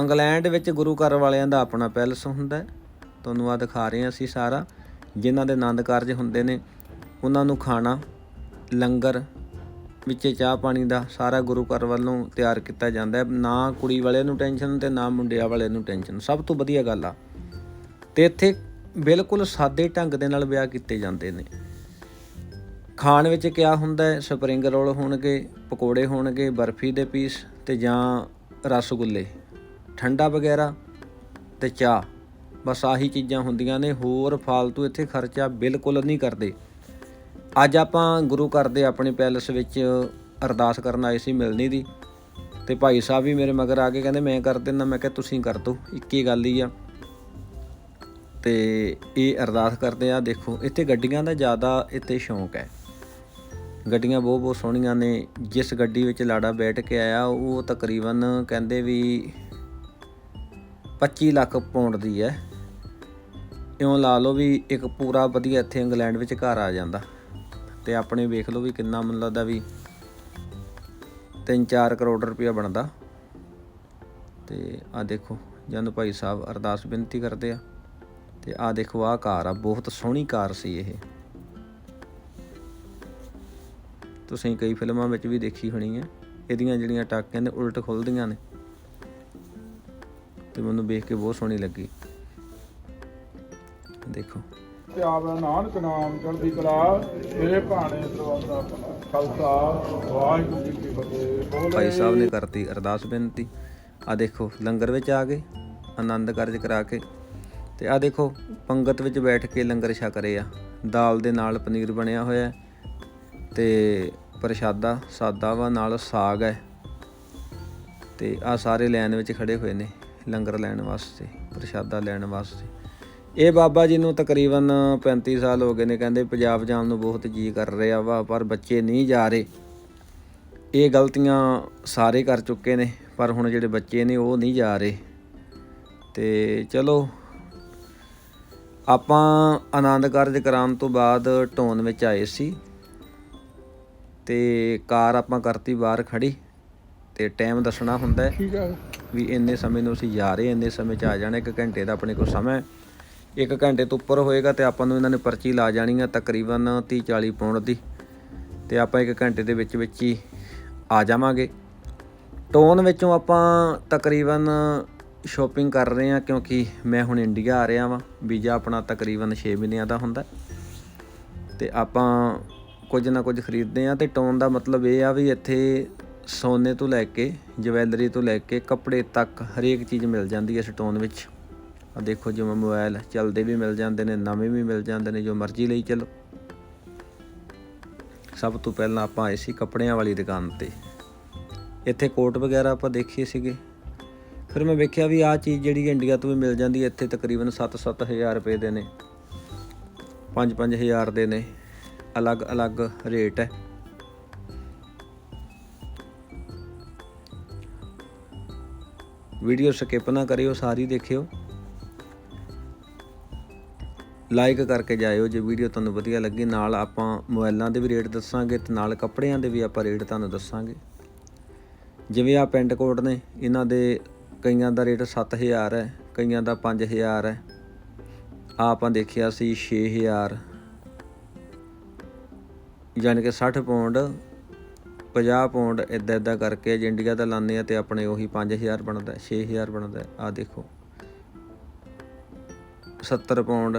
England ਵਿੱਚ ਗੁਰੂ ਘਰ ਵਾਲਿਆਂ ਦਾ ਆਪਣਾ ਪੈਲਸ ਹੁੰਦਾ ਹੈ। ਤੁਹਾਨੂੰ ਆ ਦਿਖਾ ਰਹੇ ਹਾਂ ਅਸੀਂ ਸਾਰਾ। ਜਿਨ੍ਹਾਂ ਦੇ ਆਨੰਦ ਕਾਰਜ ਹੁੰਦੇ ਨੇ, ਉਹਨਾਂ ਨੂੰ ਖਾਣਾ, ਲੰਗਰ, ਵਿੱਚ ਚਾਹ ਪਾਣੀ ਦਾ ਸਾਰਾ ਗੁਰੂ ਘਰ ਵੱਲੋਂ ਤਿਆਰ ਕੀਤਾ ਜਾਂਦਾ ਹੈ। ਨਾ ਕੁੜੀ ਵਾਲਿਆਂ ਨੂੰ ਟੈਨਸ਼ਨ ਤੇ ਨਾ ਮੁੰਡਿਆਂ ਵਾਲਿਆਂ ਨੂੰ ਟੈਨਸ਼ਨ। ਸਭ ਤੋਂ ਵਧੀਆ ਗੱਲ ਆ। ਤੇ ਇੱਥੇ ਬਿਲਕੁਲ ਸਾਦੇ ਢੰਗ ਦੇ ਨਾਲ ਵਿਆਹ ਕੀਤੇ ਜਾਂਦੇ ਨੇ। ਖਾਣ ਵਿੱਚ ਕਿਆ ਹੁੰਦਾ ਹੈ? ਸਪਰਿੰਗ ਰੋਲ ਹੋਣਗੇ, ਪਕੌੜੇ ਹੋਣਗੇ, ਬਰਫੀ ਦੇ ਪੀਸ ਤੇ ਜਾਂ ਰਸਗੁੱਲੇ। ਠੰਡਾ ਵਗੈਰਾ ਤੇ ਚਾਹ। ਬਸ ਆਹੀ ਚੀਜ਼ਾਂ ਹੁੰਦੀਆਂ ਨੇ, ਹੋਰ ਫਾਲਤੂ ਇੱਥੇ ਖਰਚਾ ਬਿਲਕੁਲ ਨਹੀਂ ਕਰਦੇ। ਅੱਜ ਆਪਾਂ ਗੁਰੂ ਘਰ ਦੇ ਆਪਣੇ ਪੈਲਸ ਵਿੱਚ ਅਰਦਾਸ ਕਰਨ ਆਏ ਸੀ ਮਿਲਣੀ ਦੀ ਤੇ ਭਾਈ ਸਾਹਿਬ ਵੀ ਮੇਰੇ ਮਗਰ ਆ ਕੇ ਕਹਿੰਦੇ, ਮੈਂ ਕਰ ਦਿੰਦਾ। ਮੈਂ ਕਿਹਾ, ਤੁਸੀਂ ਕਰ ਦਿਓ ਇੱਕ ਹੀ ਗੱਲ ਹੀ ਆ। ਤੇ ਇਹ ਅਰਦਾਸ ਕਰਦੇ ਆ, ਦੇਖੋ, ਇੱਥੇ ਗੱਡੀਆਂ ਦਾ ਜ਼ਿਆਦਾ ਇੱਥੇ ਸ਼ੌਂਕ ਹੈ। ਗੱਡੀਆਂ ਬਹੁਤ ਬਹੁਤ ਸੋਹਣੀਆਂ ਨੇ। ਜਿਸ ਗੱਡੀ ਵਿੱਚ ਲਾੜਾ ਬੈਠ ਕੇ ਆਇਆ, ਉਹ ਤਕਰੀਬਨ ਕਹਿੰਦੇ ਵੀ 25 ਲੱਖ ਪੌਂਡ ਦੀ ਹੈ। ਇਉਂ ਲਾ ਲਓ ਵੀ ਇੱਕ ਪੂਰਾ ਵਧੀਆ ਇੱਥੇ ਇੰਗਲੈਂਡ ਵਿੱਚ ਘਰ ਆ ਜਾਂਦਾ। ਤੇ ਆਪਣੇ ਵੇਖ ਲਓ ਵੀ ਕਿੰਨਾ ਮੈਨੂੰ ਲੱਗਦਾ ਵੀ 3-4 ਕਰੋੜ ਰੁਪਇਆ ਬਣਦਾ। ਤੇ ਆ ਦੇਖੋ ਜਨ ਭਾਈ ਸਾਹਿਬ ਅਰਦਾਸ ਬੇਨਤੀ ਕਰਦੇ ਆ। ਤੇ ਆ ਦੇਖੋ ਆ ਕਾਰ ਆ, ਬਹੁਤ ਸੋਹਣੀ ਕਾਰ ਸੀ ਇਹ। ਤੁਸੀਂ ਕਈ ਫਿਲਮਾਂ ਵਿੱਚ ਵੀ ਦੇਖੀ ਹੋਣੀ ਹੈ। ਇਹਦੀਆਂ ਜਿਹੜੀਆਂ ਟਾਕੀਆਂ ਨੇ, ਉਲਟ ਖੁੱਲਦੀਆਂ ਨੇ। ਤੇ ਮੈਨੂੰ ਵੇਖ ਕੇ ਬਹੁਤ ਸੋਹਣੀ ਲੱਗੀ। ਦੇਖੋ। ਪਿਆਰ ਨਾਨਕ ਨਾਮ ਚੜ੍ਹਦੀ ਕਲਾ ਮੇਰੇ ਭਾਣੇ ਸਰਬੱਤ ਦਾ ਭਲਾ। ਖਾਲਸਾ ਵਾਹਿਗੁਰੂ ਜੀ ਕੀ ਫਤਿਹ ਭਾਈ ਸਾਹਿਬ ਨੇ ਕਰਤੀ ਅਰਦਾਸ ਬੇਨਤੀ। ਆ ਦੇਖੋ ਲੰਗਰ ਵਿੱਚ ਆ ਗਏ ਆਨੰਦ ਕਾਰਜ ਕਰਾ ਕੇ। ਤੇ ਆ ਦੇਖੋ ਪੰਗਤ ਵਿੱਚ ਬੈਠ ਕੇ ਲੰਗਰ ਛਕ ਰਹੇ ਆ। ਦਾਲ ਦੇ ਨਾਲ ਪਨੀਰ ਬਣਿਆ ਹੋਇਆ ਤੇ ਪ੍ਰਸ਼ਾਦਾ ਸਾਦਾ ਵਾ ਨਾਲ ਸਾਗ ਹੈ। ਤੇ ਆ ਸਾਰੇ ਲਾਈਨ ਵਿੱਚ ਖੜੇ ਹੋਏ ਨੇ। ਲੰਗਰ ਲੈਣ ਵਾਸਤੇ, ਪ੍ਰਸ਼ਾਦਾ ਲੈਣ ਵਾਸਤੇ। ਇਹ ਬਾਬਾ ਜੀ ਨੂੰ ਤਕਰੀਬਨ 35 ਸਾਲ ਹੋ ਗਏ ਨੇ, ਕਹਿੰਦੇ ਪੰਜਾਬ ਜਾਣ ਨੂੰ ਬਹੁਤ ਜੀ ਕਰ ਰਿਹਾ ਵਾ, ਪਰ ਬੱਚੇ ਨਹੀਂ ਜਾ ਰਹੇ। ਇਹ ਗਲਤੀਆਂ ਸਾਰੇ ਕਰ ਚੁੱਕੇ ਨੇ, ਪਰ ਹੁਣ ਜਿਹੜੇ ਬੱਚੇ ਨੇ ਉਹ ਨਹੀਂ ਜਾ ਰਹੇ। ਤੇ ਚਲੋ, ਆਪਾਂ ਆਨੰਦ ਕਾਰਜ ਕਰਾਉਣ ਤੋਂ ਬਾਅਦ ਟੋਨ ਵਿੱਚ ਆਏ ਸੀ। ਤੇ ਕਾਰ ਆਪਾਂ ਕਰਤੀ ਬਾਹਰ ਖੜੀ ਤੇ ਟਾਈਮ ਦੱਸਣਾ ਹੁੰਦਾ ਹੈ। ਠੀਕ ਹੈ ਵੀ ਇੰਨੇ ਸਮੇਂ ਨੂੰ ਅਸੀਂ ਜਾ ਰਹੇ ਇੰਨੇ ਸਮੇਂ 'ਚ ਆ ਜਾਣਾ, ਇੱਕ ਘੰਟੇ ਦਾ ਆਪਣੇ ਕੋਲ ਸਮਾਂ ਇੱਕ ਘੰਟੇ ਤੋਂ ਉੱਪਰ ਹੋਏਗਾ ਤੇ ਆਪਾਂ ਨੂੰ ਇਹਨਾਂ ਨੇ ਪਰਚੀ ਲਾ ਜਾਣੀ ਆ ਤਕਰੀਬਨ 30 40 ਪਾਉਂਡ ਦੀ। ਤੇ ਆਪਾਂ ਇੱਕ ਘੰਟੇ ਦੇ ਵਿੱਚ ਵਿੱਚ ਹੀ ਆ ਜਾਵਾਂਗੇ। ਟੋਨ ਵਿੱਚੋਂ ਆਪਾਂ ਤਕਰੀਬਨ ਸ਼ਾਪਿੰਗ ਕਰ ਰਹੇ ਹਾਂ, ਕਿਉਂਕਿ ਮੈਂ ਹੁਣ ਇੰਡੀਆ ਆ ਰਿਹਾ ਵਾਂ। ਵੀਜ਼ਾ ਆਪਣਾ ਤਕਰੀਬਨ 6 ਮਹੀਨਿਆਂ ਦਾ ਹੁੰਦਾ। ਹੈ। ਤੇ ਆਪਾਂ ਕੁਝ ਨਾ ਕੁਝ ਖਰੀਦਦੇ ਆ ਤੇ ਟੋਨ ਦਾ ਮਤਲਬ ਇਹ ਆ ਵੀ ਇੱਥੇ ਸੋਨੇ ਤੋਂ ਲੈ ਕੇ ਜਵੈਲਰੀ ਤੋਂ ਲੈ ਕੇ ਕੱਪੜੇ ਤੱਕ ਹਰੇਕ ਚੀਜ਼ ਮਿਲ ਜਾਂਦੀ ਹੈ ਸਟੋਨ ਵਿੱਚ। ਆ ਦੇਖੋ ਜਿਵੇਂ ਮੋਬਾਈਲ ਚੱਲਦੇ ਵੀ ਮਿਲ ਜਾਂਦੇ ਨੇ, ਨਵੇਂ ਵੀ ਮਿਲ ਜਾਂਦੇ ਨੇ, ਜੋ ਮਰਜ਼ੀ ਲਈ ਚੱਲੋ। ਸਭ ਤੋਂ ਪਹਿਲਾਂ ਆਪਾਂ ਆਏ ਸੀ ਕੱਪੜਿਆਂ ਵਾਲੀ ਦੁਕਾਨ ਤੇ। ਇੱਥੇ ਕੋਟ ਵਗੈਰਾ ਆਪਾਂ ਦੇਖੇ ਸੀਗੇ। ਫਿਰ ਮੈਂ ਵੇਖਿਆ ਵੀ ਆਹ ਚੀਜ਼ ਜਿਹੜੀ ਇੰਡੀਆ ਤੋਂ ਵੀ ਮਿਲ ਜਾਂਦੀ ਹੈ, ਇੱਥੇ ਤਕਰੀਬਨ 7-7000 ਰੁਪਏ ਦੇ ਨੇ। 5-5000 ਦੇ ਨੇ। ਅਲੱਗ-ਅਲੱਗ ਰੇਟ ਹੈ। ਵੀਡੀਓ ਸਕਿਪ ਨਾ ਕਰਿਓ, ਸਾਰੀ ਦੇਖਿਓ। ਲਾਈਕ ਕਰਕੇ ਜਾਇਓ ਜੇ ਵੀਡੀਓ ਤੁਹਾਨੂੰ ਵਧੀਆ ਲੱਗੀ। ਨਾਲ ਆਪਾਂ ਮੋਬਾਈਲਾਂ ਦੇ ਵੀ ਰੇਟ ਦੱਸਾਂਗੇ ਤੇ ਨਾਲ ਕੱਪੜਿਆਂ ਦੇ ਵੀ ਆਪਾਂ ਰੇਟ ਤੁਹਾਨੂੰ ਦੱਸਾਂਗੇ। ਜਿਵੇਂ ਆ ਪੈਂਟ ਕੋਟ ਨੇ, ਇਹਨਾਂ ਦੇ ਕਈਆਂ ਦਾ ਰੇਟ 7000 ਹੈ, ਕਈਆਂ ਦਾ 5000 ਹੈ। ਆ ਆਪਾਂ ਦੇਖਿਆ ਸੀ 6000 ਯਾਨੀ ਕਿ 60 ਪਾਉਂਡ 50 ਪੌਂਡ ਇਦਾਂ ਇਦਾਂ ਕਰਕੇ ਜੇ ਇੰਡੀਆ ਦਾ ਲਾਉਂਦੇ ਆ ਤੇ ਆਪਣੇ ਉਹੀ 5000 ਬਣਦਾ 6000 ਬਣਦਾ ਆ ਦੇਖੋ। 70 ਪੌਂਡ,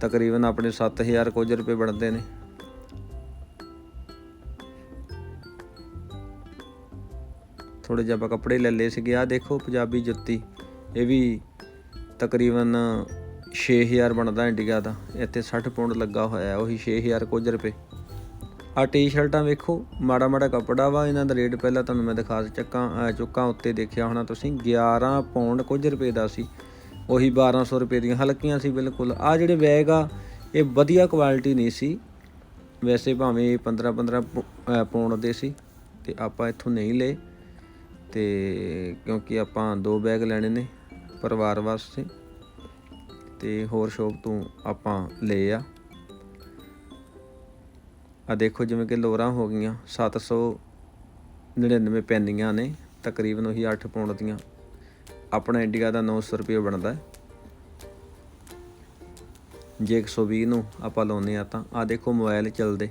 ਤਕਰੀਬਨ ਆਪਣੇ 7000 ਕੁਝ ਰੁਪਏ ਬਣਦੇ ਨੇ। ਥੋੜੇ ਜਿਹਾ ਆਪਾਂ ਕੱਪੜੇ ਲੈ ਲਏ ਸੀਗੇ ਆ ਦੇਖੋ ਪੰਜਾਬੀ ਜੁੱਤੀ, ਇਹ ਵੀ ਤਕਰੀਬਨ 6000 ਬਣਦਾ ਇੰਡੀਆ ਦਾ, ਇੱਥੇ 60 ਪੌਂਡ ਲੱਗਾ ਹੋਇਆ ਹੈ ਉਹੀ 6000 ਕੁਝ ਰੁਪਏ। ਆ ਟੀ-ਸ਼ਰਟਾਂ ਵੇਖੋ, ਮਾੜਾ ਮਾੜਾ ਕੱਪੜਾ ਵਾ, ਇਹਨਾਂ ਦਾ ਰੇਟ ਪਹਿਲਾਂ ਤੁਹਾਨੂੰ ਮੈਂ ਦਿਖਾ ਚੱਕਾਂ ਚੁੱਕਾਂ ਉੱਤੇ ਦੇਖਿਆ ਹੋਣਾ ਤੁਸੀਂ 11 ਪੌਂਡ ਕੁਝ ਰੁਪਏ ਦਾ ਸੀ, ਉਹੀ 1200 ਰੁਪਏ ਦੀਆਂ ਹਲਕੀਆਂ ਸੀ ਬਿਲਕੁਲ। ਆ ਜਿਹੜੇ ਬੈਗ ਆ, ਇਹ ਵਧੀਆ ਕੁਆਲਿਟੀ ਨਹੀਂ ਸੀ, ਵੈਸੇ ਭਾਵੇਂ 15 15 ਪੌਂਡ ਦੇ ਸੀ, ਤੇ ਆਪਾਂ ਇੱਥੋਂ ਨਹੀਂ ਲਏ, ਤੇ ਕਿਉਂਕਿ ਆਪਾਂ ਦੋ ਬੈਗ ਲੈਣੇ ਨੇ, ਪਰਿਵਾਰ ਵਾਸਤੇ, ਤੇ ਹੋਰ ਸ਼ੋਪ ਤੋਂ ਆਪਾਂ ਲਏ ਆ। ਆ ਦੇਖੋ ਜਿਵੇਂ ਕਿ ਲੋਰਾਂ ਹੋ ਗਈਆਂ 799 ਪੈਨੀਆਂ ਨੇ, ਤਕਰੀਬਨ ਉਹੀ 8 ਪਾਉਂਡ ਦੀਆਂ। ਆਪਣਾ ਇੰਡੀਆ ਦਾ 900 ਰੁਪਏ ਬਣਦਾ ਹੈ। ਜੇ 120 ਨੂੰ ਆਪਾਂ ਲਾਉਨੇ ਆ ਤਾਂ ਆ ਦੇਖੋ ਮੋਬਾਈਲ ਚੱਲਦੇ।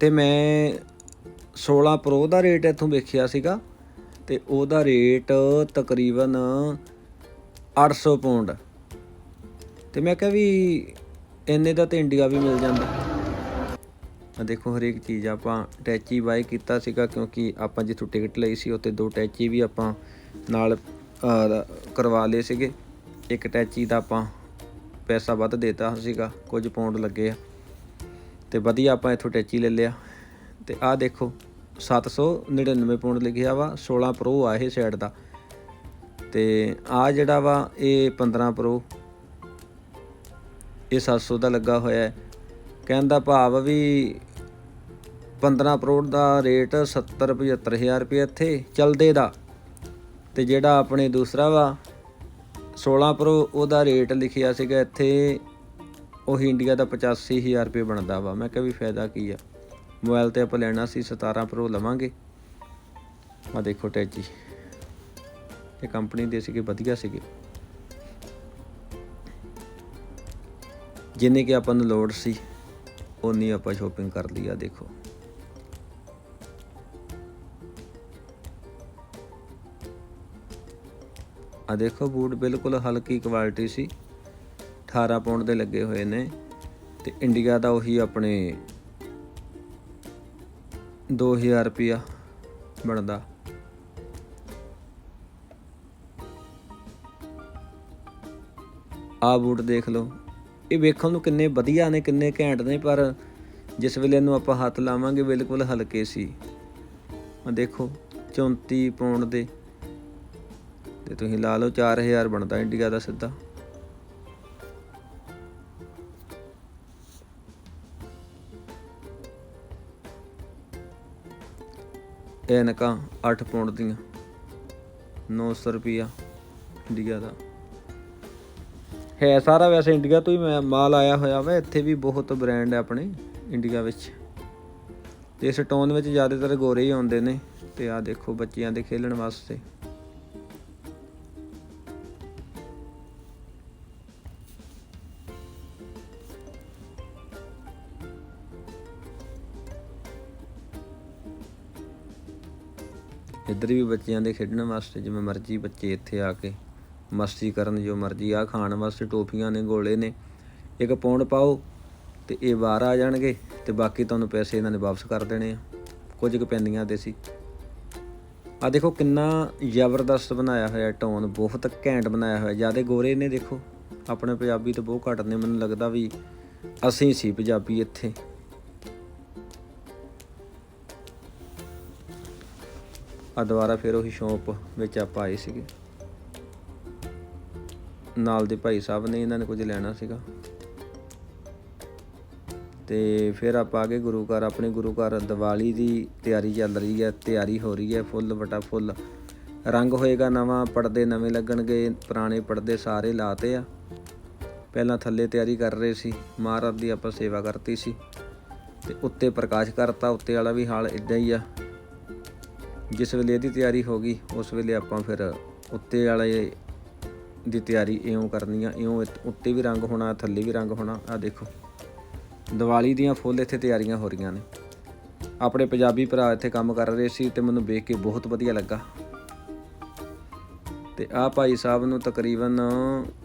ਤੇ ਮੈਂ 16 ਪ੍ਰੋ ਦਾ ਰੇਟ ਇੱਥੋਂ ਵੇਖਿਆ ਸੀਗਾ, ਤੇ ਉਹਦਾ ਰੇਟ ਤਕਰੀਬਨ 800 ਪਾਉਂਡ ਤੇ ਮੈਂ ਕਿਹਾ ਵੀ ਇੰਨੇ ਦਾ ਤੇ ਇੰਡੀਆ ਵੀ ਮਿਲ ਜਾਂਦਾ। ਆ ਦੇਖੋ, ਹਰੇਕ ਚੀਜ਼ ਆਪਾਂ ਟੈਚੀ ਬਾਏ ਕੀਤਾ ਸੀਗਾ ਕਿਉਂਕਿ ਆਪਾਂ ਜਿੱਥੋਂ ਟਿਕਟ ਲਈ ਸੀ, ਉੱਥੇ ਦੋ ਟੈਚੀ ਵੀ ਆਪਾਂ ਨਾਲ ਕਰਵਾ ਲਏ ਸੀਗੇ। ਇੱਕ ਟੈਚੀ ਦਾ ਆਪਾਂ ਪੈਸਾ ਵੱਧ ਦੇਤਾ ਸੀਗਾ, ਕੁਝ ਪਾਉਂਡ ਲੱਗੇ ਆ। ਤੇ ਵਧੀਆ ਆਪਾਂ ਇੱਥੋਂ ਟੈਚੀ ਲੈ ਲਿਆ। ਤੇ ਆਹ ਦੇਖੋ 799 ਪਾਉਂਡ ਲਿਖਿਆ ਵਾ 16 ਪ੍ਰੋ ਆ ਇਹ ਸਾਈਡ ਦਾ। ਤੇ ਆ ਜਿਹੜਾ ਵਾ, ਇਹ 15 ਪ੍ਰੋ ਇਹ 700 ਦਾ ਲੱਗਾ ਹੋਇਆ ਹੈ। ਕਹਿਣ ਦਾ ਭਾਵ ਵੀ 15 ਪ੍ਰੋ ਦਾ ਰੇਟ 70 75000 ਰੁਪਏ ਇੱਥੇ ਚਲਦੇ ਦਾ। ਤੇ ਜਿਹੜਾ ਆਪਣੇ ਦੂਸਰਾ ਵਾ 16 ਪ੍ਰੋ ਉਹਦਾ ਰੇਟ ਲਿਖਿਆ ਸੀਗਾ ਇੱਥੇ, ਉਹੀ ਇੰਡੀਆ ਦਾ 85000 ਰੁਪਏ ਬਣਦਾ ਵਾ। ਮੈਂ ਕਿਹਾ ਵੀ ਫਾਇਦਾ ਕੀ ਆ? ਮੋਬਾਈਲ ਤੇ ਆਪਾਂ ਲੈਣਾ ਸੀ 17 ਪ੍ਰੋ ਲਵਾਂਗੇ। ਆ ਦੇਖੋ ਟੈਚੀ। ਇਹ ਕੰਪਨੀ ਦੇ ਸੀਗੇ, ਵਧੀਆ ਸੀਗੇ। ਜਿੰਨੇ ਕਿ ਆਪਾਂ ਨੂੰ ਲੋੜ ਸੀ ਉਨੀ ਆਪਾਂ ਸ਼ੋਪਿੰਗ ਕਰ ਲਈ ਆ, ਦੇਖੋ। ਆ ਦੇਖੋ, ਬੂਟ ਬਿਲਕੁਲ ਹਲਕੀ ਕੁਆਲਿਟੀ ਸੀ। 18 ਪਾਉਂਡ ਦੇ ਲੱਗੇ ਹੋਏ ਨੇ। ਤੇ ਇੰਡੀਆ ਦਾ ਉਹੀ ਆਪਣੇ 2000 ਰੁਪਿਆ ਬਣਦਾ। ਆ ਬੂਟ ਦੇਖ ਲਓ। ਇਹ ਵੇਖਣ ਨੂੰ ਕਿੰਨੇ ਵਧੀਆ ਨੇ, ਕਿੰਨੇ ਘੈਂਟ ਨੇ, ਪਰ ਜਿਸ ਵੇਲੇ ਇਹਨੂੰ ਆਪਾਂ ਹੱਥ ਲਾਵਾਂਗੇ, ਬਿਲਕੁਲ ਹਲਕੇ ਸੀ। ਆ ਦੇਖੋ 34 ਪਾਉਂਡ ਦੇ। ਤੇ ਤੁਸੀਂ ਲਾ ਲਓ 4000 ਬਣਦਾ ਇੰਡੀਆ ਦਾ ਸਿੱਧਾ। ਐਨਕਾਂ 8 ਪਾਉਂਡ ਦੀਆਂ। 900 ਰੁਪਿਆ ਇੰਡੀਆ ਦਾ। ਹੈ ਸਾਰਾ ਵੈਸੇ ਇੰਡੀਆ ਤੋਂ ਹੀ ਮੈਂ ਮਾਲ ਆਇਆ ਹੋਇਆ ਵਾ, ਇੱਥੇ ਵੀ ਬਹੁਤ ਬ੍ਰਾਂਡ ਹੈ ਆਪਣੇ ਇੰਡੀਆ ਵਿੱਚ। ਤੇ ਇਸ ਟਾਊਨ ਵਿੱਚ ਜ਼ਿਆਦਾਤਰ ਗੋਰੇ ਹੀ ਆਉਂਦੇ ਨੇ, ਤੇ ਆ ਦੇਖੋ ਬੱਚਿਆਂ ਦੇ ਖੇਲਣ ਵਾਸਤੇ। ਇੱਧਰ ਵੀ ਬੱਚਿਆਂ ਦੇ ਖੇਡਣ ਵਾਸਤੇ, ਜਿਵੇਂ ਮਰਜ਼ੀ ਬੱਚੇ ਇੱਥੇ ਆ ਕੇ ਮਸਤੀ ਕਰਨ ਜੋ ਮਰਜ਼ੀ ਆ ਖਾਣ ਵਾਸਤੇ ਟੋਫੀਆਂ ਨੇ, ਗੋਲੇ ਨੇ, ਇੱਕ ਪੌਂਡ ਪਾਓ ਤੇ ਇਹ ਬਾਹਰ ਆ ਜਾਣਗੇ ਤੇ ਬਾਕੀ ਤੁਹਾਨੂੰ ਪੈਸੇ ਇਹਨਾਂ ਨੇ ਵਾਪਸ ਕਰ ਦੇਣੇ ਆ। ਕੁਝ ਕੁ ਪੈਂਦੀਆਂ 'ਤੇ ਸੀ ਆ ਦੇਖੋ ਕਿੰਨਾ ਜ਼ਬਰਦਸਤ ਬਣਾਇਆ ਹੋਇਆ ਟੋਨ, ਬਹੁਤ ਘੈਂਟ ਬਣਾਇਆ ਹੋਇਆ, ਜਿਆਦੇ ਗੋਰੇ ਨੇ ਦੇਖੋ। ਆਪਣੇ ਪੰਜਾਬੀ ਤੇ ਬਹੁਤ ਘੱਟ ਨੇ, ਮੈਨੂੰ ਲੱਗਦਾ ਵੀ ਅਸੀਂ ਸੀ ਪੰਜਾਬੀ ਇੱਥੇ। ਆ ਦੁਬਾਰਾ ਫਿਰ ਉਹੀ ਸ਼ੌਪ ਵਿੱਚ ਆਪਾਂ ਆਏ ਸੀਗੇ। ਨਾਲ ਦੇ ਭਾਈ ਸਾਹਿਬ ਨੇ ਇਹਨਾਂ ਨੇ ਕੁਝ ਲੈਣਾ ਸੀਗਾ। ਤੇ ਫਿਰ ਆਪਾਂ ਆ ਗਏ ਗੁਰੂ ਘਰ, ਆਪਣੇ ਗੁਰੂ ਘਰ ਦੀਵਾਲੀ ਦੀ ਤਿਆਰੀ ਚੱਲ ਰਹੀ ਹੈ, ਤਿਆਰੀ ਹੋ ਰਹੀ ਹੈ ਫੁੱਲ ਵਟਾ ਫੁੱਲ ਰੰਗ ਹੋਏਗਾ ਨਵਾਂ, ਪਰਦੇ ਨਵੇਂ ਲੱਗਣਗੇ, ਪੁਰਾਣੇ ਪਰਦੇ ਸਾਰੇ ਲਾਤੇ ਆ। ਪਹਿਲਾਂ ਥੱਲੇ ਤਿਆਰੀ ਕਰ ਰਹੇ ਸੀ, ਮਹਾਰਾਜ ਦੀ ਆਪਾਂ ਸੇਵਾ ਕਰਤੀ ਸੀ। ਤੇ ਉੱਤੇ ਪ੍ਰਕਾਸ਼ ਕਰਤਾ, ਉੱਤੇ ਵਾਲਾ ਵੀ ਹਾਲ ਇਦਾਂ ਹੀ ਆ। ਜਿਸ ਵੇਲੇ ਇਹਦੀ ਤਿਆਰੀ ਹੋ ਗਈ, ਉਸ ਵੇਲੇ ਆਪਾਂ ਫਿਰ ਉੱਤੇ ਵਾਲੇ ਦੀ ਤਿਆਰੀ ਇਉਂ ਕਰਨੀ ਆ, ਇਉਂ ਇੱਥੇ- ਉੱਤੇ ਵੀ ਰੰਗ ਹੋਣਾ, ਥੱਲੇ ਵੀ ਰੰਗ ਹੋਣਾ ਆ ਦੇਖੋ। ਦੀਵਾਲੀ ਦੀਆਂ ਫੁੱਲ ਇੱਥੇ ਤਿਆਰੀਆਂ ਹੋ ਰਹੀਆਂ ਨੇ। ਆਪਣੇ ਪੰਜਾਬੀ ਭਰਾ ਇੱਥੇ ਕੰਮ ਕਰ ਰਹੇ ਸੀ ਤੇ ਮੈਨੂੰ ਵੇਖ ਕੇ ਬਹੁਤ ਵਧੀਆ ਲੱਗਾ। ਤੇ ਆ ਭਾਈ ਸਾਹਿਬ ਨੂੰ ਤਕਰੀਬਨ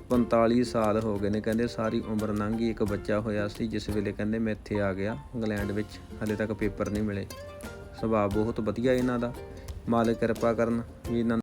45 ਸਾਲ ਹੋ ਗਏ ਨੇ, ਕਹਿੰਦੇ ਸਾਰੀ ਉਮਰ ਲੰਘ ਗਈ, ਇੱਕ ਬੱਚਾ ਹੋਇਆ ਸੀ, ਜਿਸ ਵੇਲੇ ਕਹਿੰਦੇ ਮੈਂ ਇੱਥੇ ਆ ਗਿਆ, ਇੰਗਲੈਂਡ ਵਿੱਚ, ਹਲੇ ਤੱਕ ਪੇਪਰ ਨਹੀਂ ਮਿਲੇ। ਸੁਭਾਅ ਬਹੁਤ ਵਧੀਆ ਇਹਨਾਂ ਦਾ, ਮਾਲਕ ਕਿਰਪਾ ਕਰਨ ਵੀ ਇਹਨਾਂ